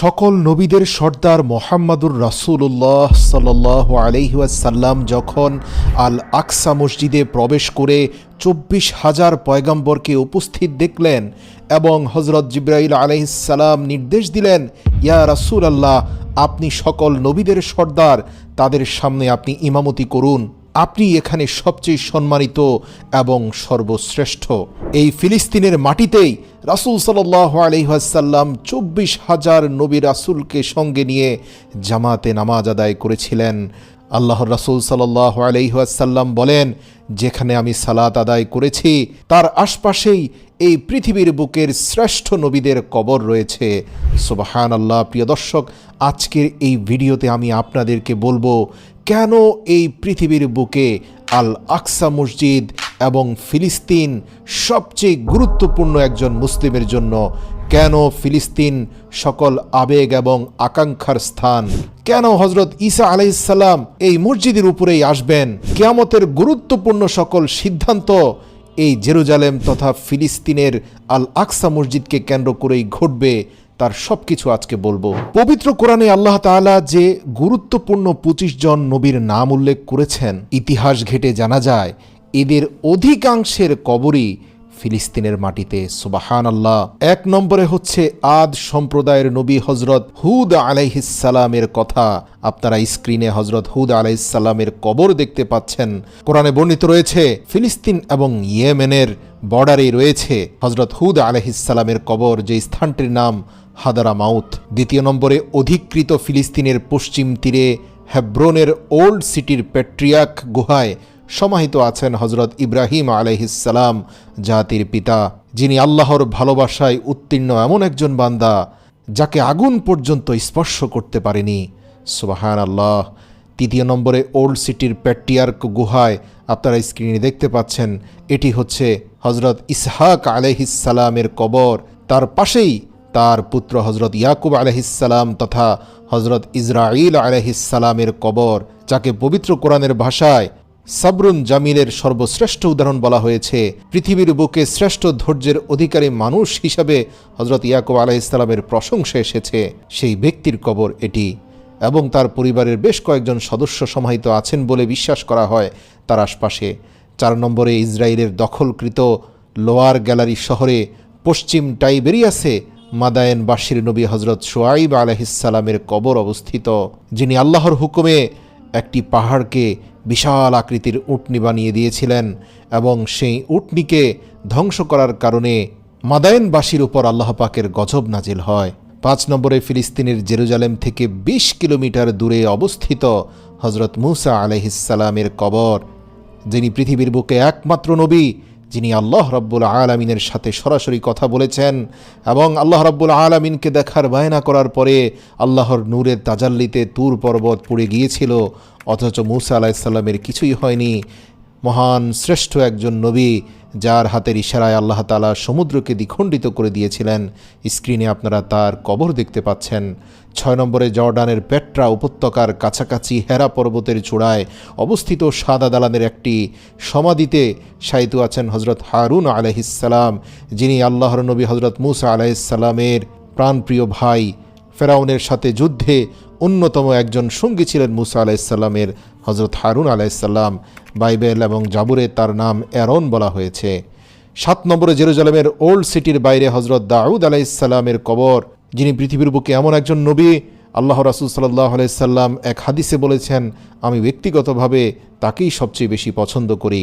সকল নবীদের সর্দার মোহাম্মদুর রাসূলুল্লাহ সাল্লাহ আলহিউসাল্লাম যখন আল আকসা মসজিদে প্রবেশ করে চব্বিশ হাজার পয়গম্বরকে উপস্থিত দেখলেন এবং হজরত জিব্রাইল আলহিসাল্লাম নির্দেশ দিলেন, ইয়া রাসূল আল্লাহ আপনি সকল নবীদের সর্দার, তাদের সামনে আপনি ইমামতি করুন। আপনি এখানে সবচেয়ে সম্মানিত এবং সর্বশ্রেষ্ঠ। এই ফিলিস্তিনের মাটিতেই রাসুল সাল্লাহ আলহাসাল্লাম চব্বিশ হাজার নবী রাসুলকে সঙ্গে নিয়ে জামাতে নামাজ আদায় করেছিলেন। আল্লাহর রাসুল সাল্লাহ আলহাসাল্লাম বলেন, যেখানে আমি সালাত আদায় করেছি, তার আশপাশেই এই পৃথিবীর বুকের শ্রেষ্ঠ নবীদের কবর রয়েছে। সুবাহান আল্লাহ প্রিয় দর্শক, আজকের এই ভিডিওতে আমি আপনাদেরকে বলব কেন এই পৃথিবীর বুকে আল আকসা মসজিদ এবং ফিলিস্তিন সবচেয়ে গুরুত্বপূর্ণ একজন মুসলিমের জন্য? কেন ফিলিস্তিন সকল আবেগ এবং আকাঙ্ক্ষার স্থান? কেন হজরত ঈসা আলাইসাল্লাম এই মসজিদের উপরেই আসবেন? কেয়ামতের গুরুত্বপূর্ণ সকল সিদ্ধান্ত এই জেরুজালেম তথা ফিলিস্তিনের আল আকসা মসজিদকে কেন্দ্র করেই ঘটবে। তার সব কিছু আজকে বলব। পবিত্র কোরআনে আল্লাহ তাআলা যে গুরুত্বপূর্ণ পঁচিশ জন নবীর নাম উল্লেখ করেছেন, ইতিহাস ঘেটে জানা যায়, এদের অধিকাংশের কবরই ফিলিস্তিনের মাটিতে সুবাহান আল্লাহ এক নম্বরে হচ্ছে আদ সম্প্রদায়ের নবী হজরত হুদ আলাইহিসালামের কথা। আপনারা স্ক্রিনে হজরত হুদ আলাইসাল্লামের কবর দেখতে পাচ্ছেন। কোরআনে বর্ণিত রয়েছে, ফিলিস্তিন এবং ইয়েমেনের বর্ডারে রয়েছে হজরত হুদ আলাইহিসালামের কবর যে স্থানটির নাম হাদারা মাউথ দ্বিতীয় নম্বরে অধিকৃত ফিলিস্তিনের পশ্চিম তীরে হেব্রোনের ওল্ড সিটির প্যাট্রিয়াক গুহায় সমাহিত আছেন হজরত ইব্রাহিম আলহিসাল্লাম জাতির পিতা, যিনি আল্লাহর ভালোবাসায় উত্তীর্ণ এমন একজন বান্দা যাকে আগুন পর্যন্ত স্পর্শ করতে পারেনি। সুবাহান আল্লাহ তৃতীয় নম্বরে ওল্ড সিটির প্যাট্রিয়ার্ক গুহায় আপনারা স্ক্রিনে দেখতে পাচ্ছেন, এটি হচ্ছে হজরত ইসহাক আলহিসাল্লামের কবর। তার পাশেই তার পুত্র হজরত ইয়াকুব আলহিসাল্লাম তথা হজরত ইসরাইল আলহিসাল্লামের কবর, যাকে পবিত্র কোরআনের ভাষায় সাবরুন জামিলের সর্বশ্রেষ্ঠ উদাহরণ বলা হয়েছে, পৃথিবীর বুকে শ্রেষ্ঠ ধৈর্যের অধিকারী মানুষ হিসাবে হজরত ইয়াকুব আলাইসাল্লামের প্রশংসা এসেছে। সেই ব্যক্তির কবর এটি এবং তার পরিবারের বেশ কয়েকজন সদস্য সমাহিত আছেন বলে বিশ্বাস করা হয় তার আশপাশে। চার নম্বরে ইসরায়েলের দখলকৃত লোয়ার গ্যালারি শহরে পশ্চিম টাইবেরিয়াসে মাদায়েন বাসির নবী হজরত সোয়াইব আলহিসাল্লামের কবর অবস্থিত, যিনি আল্লাহর হুকুমে একটি পাহাড়কে বিশাল আকৃতির উটনি বানিয়ে দিয়েছিলেন এবং সেই উটনিকে ধ্বংস করার কারণে মাদায়েনবাসীর উপর আল্লাহ পাকের গজব নাজিল হয়। পাঁচ নম্বরে ফিলিস্তিনের জেরুজালেম থেকে ২০ কিলোমিটার দূরে অবস্থিত হজরত মুসা আলহিসাল্লামের কবর, যিনি পৃথিবীর বুকে একমাত্র নবী যিনি আল্লাহ রব্বুল আলমিনের সাথে সরাসরি কথা বলেছেন এবং আল্লাহ রব্বুল আলমিনকে দেখার বায়না করার পরে আল্লাহর নূরের তাজাল্লিতে তুর পর্বত পড়ে গিয়েছিল, অথচ মুসা আলাহিসাল্লামের কিছুই হয়নি। মহান শ্রেষ্ঠ একজন নবী, যার হাতের ইশারায় আল্লাহ তালা সমুদ্রকে দ্বিখণ্ডিত করে দিয়েছিলেন। স্ক্রিনে আপনারা তার কবর দেখতে পাচ্ছেন। ছয় নম্বরে জর্ডানের পেট্রা উপত্যকার কাছাকাছি হেরা পর্বতের চূড়ায় অবস্থিত সাদা দালানের একটি সমাধিতে সাহিত্য আছেন হজরত হারুন আলহিসাল্লাম যিনি আল্লাহর নবী হজরত মুসা আলাইসাল্লামের প্রাণপ্রিয় ভাই। ফেরাউনের সাথে যুদ্ধে অন্যতম একজন সঙ্গী ছিলেন মুসা আলাইসাল্লামের হজরত হারুন আলাইসাল্লাম বাইবেল এবং জাবুরে তার নাম অ্যারন বলা হয়েছে। সাত নম্বরে জেরুজালেমের ওল্ড সিটির বাইরে হজরত দাউদ আলাইসাল্লামের কবর, যিনি পৃথিবীর বুকে এমন একজন নবী, আল্লাহ রাসুল সাল্লাহ আলাইসাল্লাম এক হাদিসে বলেছেন, আমি ব্যক্তিগতভাবে তাকেই সবচেয়ে বেশি পছন্দ করি।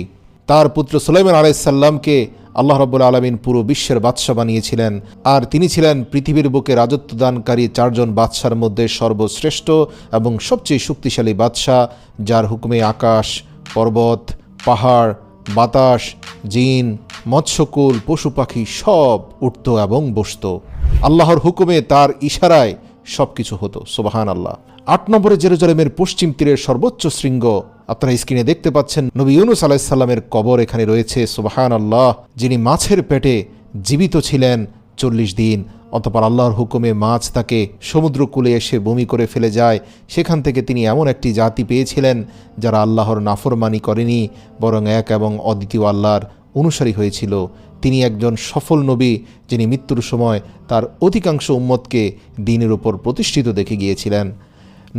তার পুত্র সুলাইমান আলাইসাল্লামকে আল্লাহ রব্বুল আলমিন পুরো বিশ্বের বাদশাহ বানিয়েছিলেন, আর তিনি ছিলেন পৃথিবীর বুকে রাজত্ব দানকারী চারজন বাদশার মধ্যে সর্বশ্রেষ্ঠ এবং সবচেয়ে শক্তিশালী বাদশাহ, যার হুকুমে আকাশ পর্বত, পাহাড়, বাতাস, জিন, মৎস্যকুল, পশু পাখি সব উঠত এবং বসত। আল্লাহর হুকুমে তার ইশারায় সব কিছু হতো সোবাহান আল্লাহ আট নম্বরে জেরুজালেমের পশ্চিম তীরের সর্বোচ্চ শৃঙ্গ, আপনারা স্ক্রিনে দেখতে পাচ্ছেন নবী ইউনুস আলাহিসাল্লামের কবর এখানে রয়েছে সোবাহান আল্লাহ যিনি মাছের পেটে জীবিত ছিলেন চল্লিশ দিন। অতপর আল্লাহর হুকুমে মাছ তাকে সমুদ্রকূলে এসে বমি করে ফেলে যায়। সেখান থেকে তিনি এমন একটি জাতি পেয়েছিলেন, যারা আল্লাহর নাফরমানি করেনি, বরং এক এবং অদ্বিতীয় আল্লাহর অনুসারী হয়েছিল। তিনি একজন সফল নবী, যিনি মৃত্যুর সময় তার অধিকাংশ উম্মতকে দিনের উপর প্রতিষ্ঠিত দেখে গিয়েছিলেন।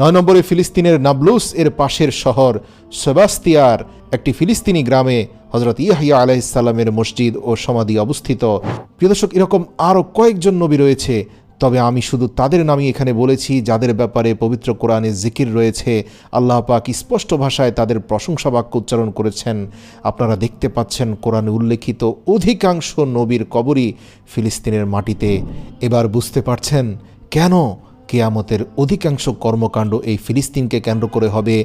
নয় নম্বরে ফিলিস্তিনের নাবলুস এর পাশের শহর সেবাস্তিয়ার, একটি ফিলিস্তিনি গ্রামে হজরত ইয়াহিয়া আলাইসাল্লামের মসজিদ ও সমাধি অবস্থিত। প্রিয় দর্শক, এরকম আরও কয়েকজন নবী রয়েছে, তবে আমি শুধু তাদের নামই এখানে বলেছি যাদের ব্যাপারে পবিত্র কোরআনে জিকির রয়েছে। আল্লাহ পাক স্পষ্ট ভাষায় তাদের প্রশংসা বাক্য উচ্চারণ করেছেন। আপনারা দেখতে পাচ্ছেন কোরআনে উল্লেখিত অধিকাংশ নবীর কবরই ফিলিস্তিনের মাটিতে। এবার বুঝতে পারছেন কেন কেয়ামতের অধিকাংশ কর্মকাণ্ড এই ফিলিস্তিনকে কেন্দ্র করে হবে।